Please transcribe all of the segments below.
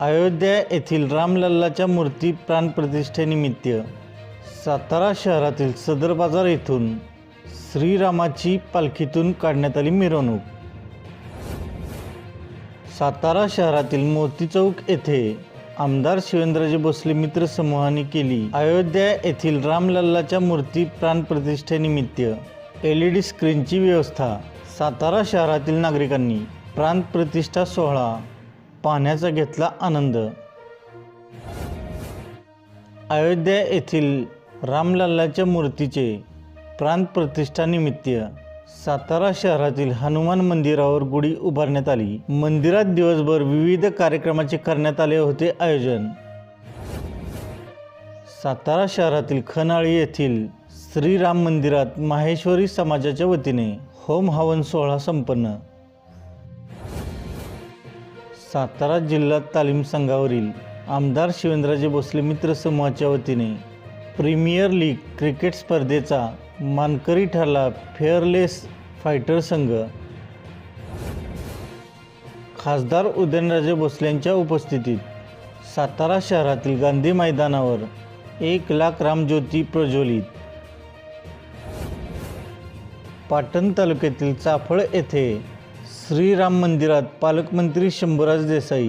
अयोध्या येथील रामलल्लाच्या मूर्ती प्राणप्रतिष्ठेनिमित्त सातारा शहरातील सदर बाजार येथून श्रीरामाची पालखीतून काढण्यात आली मिरवणूक. सातारा शहरातील मोती चौक येथे आमदार शिवेंद्रजी भोसले मित्र समूहाने केली. अयोध्या येथील रामलल्लाच्या मूर्ती प्राणप्रतिष्ठेनिमित्त एल ई डी स्क्रीनची व्यवस्था सातारा शहरातील नागरिकांनी प्राणप्रतिष्ठा सोहळा पाहण्याचा घेतला आनंद. अयोध्या येथील रामलल्लाच्या मूर्तीचे प्राणप्रतिष्ठानिमित्त सातारा शहरातील हनुमान मंदिरावर गुढी उभारण्यात आली. मंदिरात दिवसभर विविध कार्यक्रमाचे करण्यात आले होते आयोजन. सातारा शहरातील खनाळी येथील श्रीराम मंदिरात माहेश्वरी समाजाच्या वतीने होम हवन सोहळा संपन्न. सातारा जिल्हा तालीम संघावरील आमदार शिवेंद्रजी भोसले मित्र समूहाच्या वतीने प्रीमियर लीग क्रिकेट स्पर्धेचा मानकरी ठरला फेअरलेस फायटर संघ. खासदार उदयनराजे भोसल्यांच्या उपस्थितीत सातारा शहरातील गांधी मैदानावर एक लाख रामज्योती प्रज्वलित. पाटण तालुक्यातील चाफळ येथे श्रीराम मंदिरात पालकमंत्री शंभूराज देसाई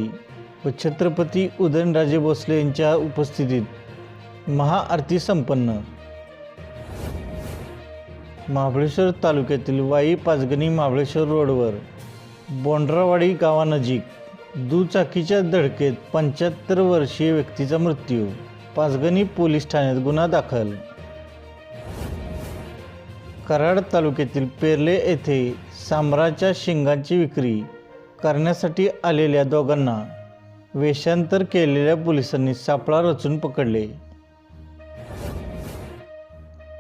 व छत्रपती उदयनराजे भोसले यांच्या उपस्थितीत महाआरती संपन्न. महाबळेश्वर तालुक्यातील वाई पाचगणी महाबळेश्वर रोडवर बोंड्रावाडी गावानजीक दुचाकीच्या धडकेत पंच्याहत्तर वर्षीय व्यक्तीचा मृत्यू पाचगणी पोलीस ठाण्यात गुन्हा दाखल. कराड तालुक्यातील पेर्ले येथे सांबराच्या शिंगांची विक्री करण्यासाठी आलेल्या दोघांना वेषांतर केलेल्या पोलिसांनी सापळा रचून पकडले.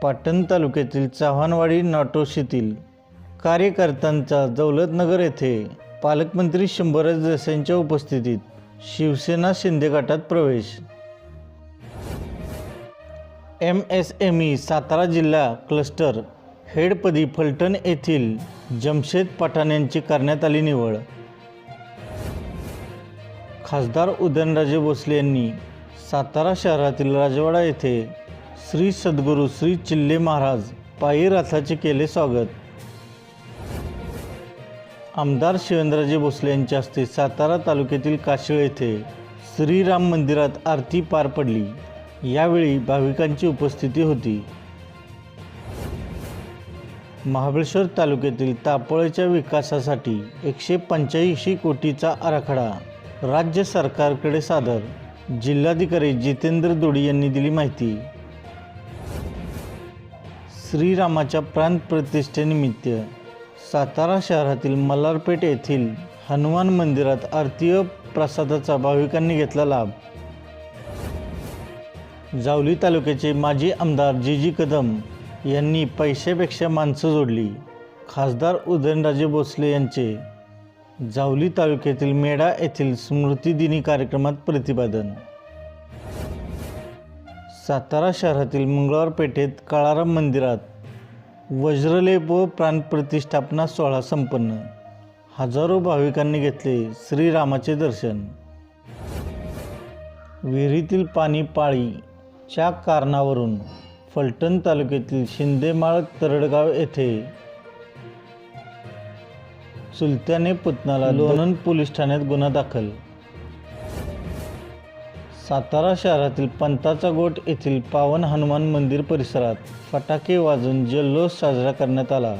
पाटण तालुक्यातील चव्हाणवाडी नाटोशीतील कार्यकर्त्यांचा दौलतनगर येथे पालकमंत्री शंभरज देसाईंच्या उपस्थितीत शिवसेना शिंदे गटात प्रवेश. M S M E Satara जिल्हा क्लस्टर हेडपदी फलटण येथील जमशेद पठाण यांची करण्यात आली निवड. खासदार उदयनराजे भोसले यांनी सातारा शहरातील राजवाडा येथे श्री सद्गुरू श्री चिल्ले महाराज पायी रथाचे केले स्वागत. आमदार शिवेंद्रजी भोसले यांच्या हस्ते सातारा तालुक्यातील काशीळ येथे श्रीराम मंदिरात आरती पार पडली. यावेळी भाविकांची उपस्थिती होती. महाबळेश्वर तालुक्यातील तापळेच्या विकासासाठी एकशे पंच्याऐंशी कोटीचा आराखडा. राज्य सरकारकडे सादर. जिल्हाधिकारी जितेंद्र दोडी यांनी दिली माहिती. श्रीरामाच्या प्राणप्रतिष्ठेनिमित्त सातारा शहरातील मल्हारपेठ येथील हनुमान मंदिरात आरतीय प्रसादाचा भाविकांनी घेतला लाभ. जावली तालुक्याचे माजी आमदार जी जी कदम यांनी पैशापेक्षा माणसं जोडली. खासदार उदयनराजे भोसले यांचे. जावली तालुक्यातील मेढा येथील स्मृतिदिनी कार्यक्रमात प्रतिपादन. सातारा शहरातील मंगळवार पेठेत काळाराम मंदिरात वज्रलेप व प्राणप्रतिष्ठापना सोहळा संपन्न. हजारो भाविकांनी घेतले श्रीरामाचे दर्शन. विहिरीतील पाणी पाळीच्या कारणावरून फलटण तालुक्यातील शिंदेमाळ तरडगाव येथे चुलत्याने पुतणाला लोणंद पोलीस ठाण्यात गुन्हा दाखल. सातारा शहरातील पंताचा गोट येथील पावन हनुमान मंदिर परिसरात फटाके वाजून जल्लोष साजरा करण्यात आला.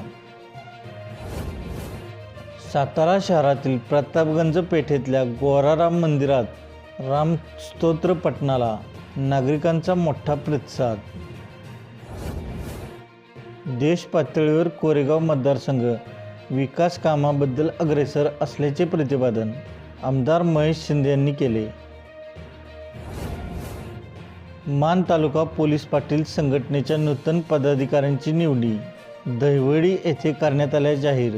सातारा शहरातील प्रतापगंज पेठेतल्या गोराराम मंदिरात रामस्तोत्र पठणाला नागरिकांचा मोठा प्रतिसाद देश पातळीवर कोरेगाव मतदारसंघ विकास कामाबद्दल अग्रेसर असल्याचे प्रतिपादन आमदार महेश शिंदे यांनी केले. मान तालुका पोलीस पाटील संघटनेच्या नूतन पदाधिकाऱ्यांची निवडी दहिवडी येथे करण्यात आल्या जाहीर.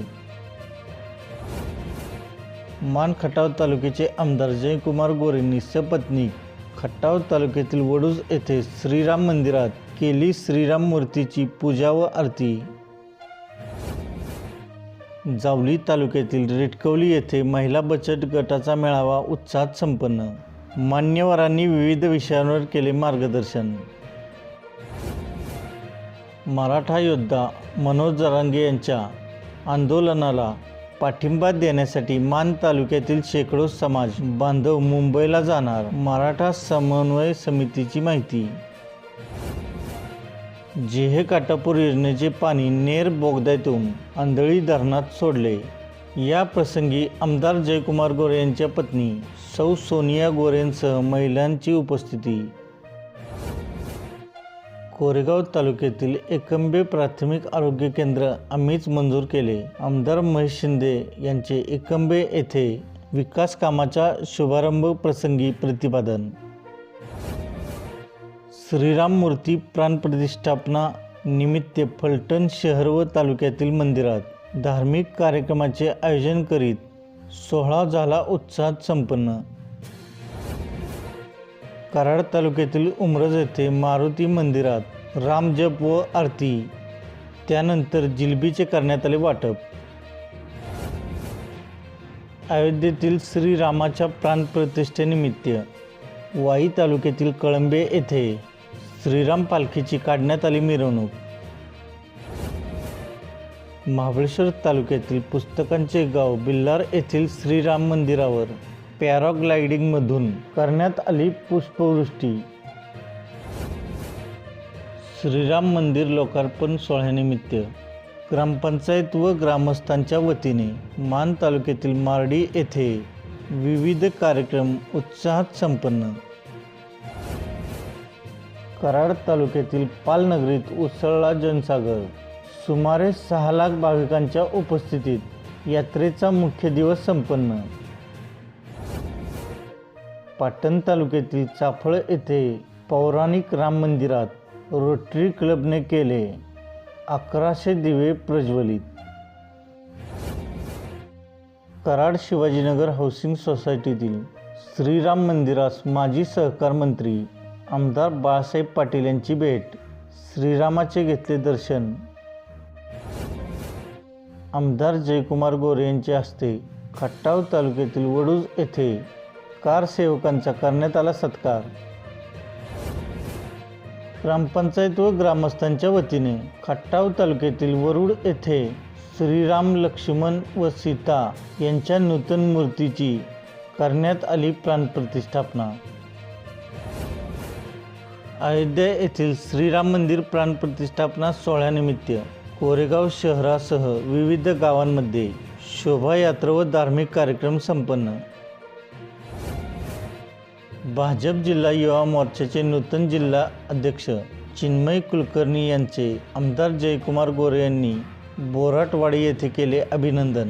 मान खटाव तालुक्याचे आमदार जयकुमार गोरेंनी सपत्नी खटाव तालुक्यातील वडूज येथे श्रीराम मंदिरात केली श्रीराम मूर्तीची पूजा व आरती. जावली तालुक्यातील रेटकवली येथे महिला बचत गटाचा मेळावा उत्साहात संपन्न. मान्यवरांनी विविध विषयांवर केले मार्गदर्शन. मराठा योद्धा मनोज जरांगे यांच्या आंदोलनाला पाठिंबा देण्यासाठी मान तालुक्यातील शेकडो समाज बांधव मुंबईला जाणार. मराठा समन्वय समितीची माहिती. जेहे काटापूर योजनेचे पाणी नेर बोगद्यातून आंधळी धरणात सोडले. या प्रसंगी आमदार जयकुमार गोरे यांच्या पत्नी सौ सोनिया गोरेंसह महिलांची उपस्थिती. कोरेगाव तालुक्यातील एकंबे प्राथमिक आरोग्य केंद्र आम्हीच मंजूर केले. आमदार महेश शिंदे यांचे एकंबे येथे विकास कामाच्या शुभारंभ प्रसंगी प्रतिपादन. श्रीराम मूर्ती प्राणप्रतिष्ठापना निमित्त फलटण शहर व तालुक्यातील मंदिरात धार्मिक कार्यक्रमाचे आयोजन करीत सोहळा झाला उत्साहात संपन्न. कराड तालुक्यातील उमरज येथे मारुती मंदिरात रामजप व आरती त्यानंतर जिलबीचे करण्यात आले वाटप. अयोध्येतील श्रीरामाच्या प्राणप्रतिष्ठेनिमित्त वाई तालुक्यातील कळंबे येथे श्रीराम पालखीची काढण्यात आली मिरवणूक. महाबळेश्वर तालुक्यातील पुस्तकांचे गाव बिल्लार येथील श्रीराम मंदिरावर पॅराग्लायडिंगमधून करण्यात आली पुष्पवृष्टी. श्रीराम मंदिर लोकार्पण सोहळ्यानिमित्त ग्रामपंचायत व ग्रामस्थांच्या वतीने मान तालुक्यातील मार्डी येथे विविध कार्यक्रम उत्साहात संपन्न. कराड तालुक्यातील पालनगरीत उसळला जनसागर. सुमारे सहा लाख भाविकांच्या उपस्थितीत यात्रेचा मुख्य दिवस संपन्न. पाटण तालुक्यातील चाफळ येथे पौराणिक राम मंदिरात रोटरी क्लबने केले. अकराशे दिवे प्रज्वलित. कराड शिवाजीनगर हाऊसिंग सोसायटीतील श्रीराम मंदिरास माजी सहकार मंत्री आमदार बाळासाहेब पाटील यांची भेट. श्रीरामाचे घेतले दर्शन. आमदार जयकुमार गोरे यांच्या हस्ते खट्टाव तालुक्यातील वडूज येथे कार सेवकांचा करण्यात आला सत्कार. ग्रामपंचायत व ग्रामस्थांच्या वतीने खट्टाव तालुक्यातील वरुड येथे श्रीराम लक्ष्मण व सीता यांच्या नूतन मूर्तीची करण्यात आली प्राणप्रतिष्ठापना अयोध्या येथील श्रीराम मंदिर प्राणप्रतिष्ठापना सोहळ्यानिमित्त कोरेगाव शहरासह विविध गावांमध्ये शोभायात्रा व धार्मिक कार्यक्रम संपन्न. भाजप जिल्हा युवा मोर्चाचे नूतन जिल्हा अध्यक्ष चिन्मय कुलकर्णी यांचे आमदार जयकुमार गोरे यांनी बोराटवाडी येथे केले अभिनंदन.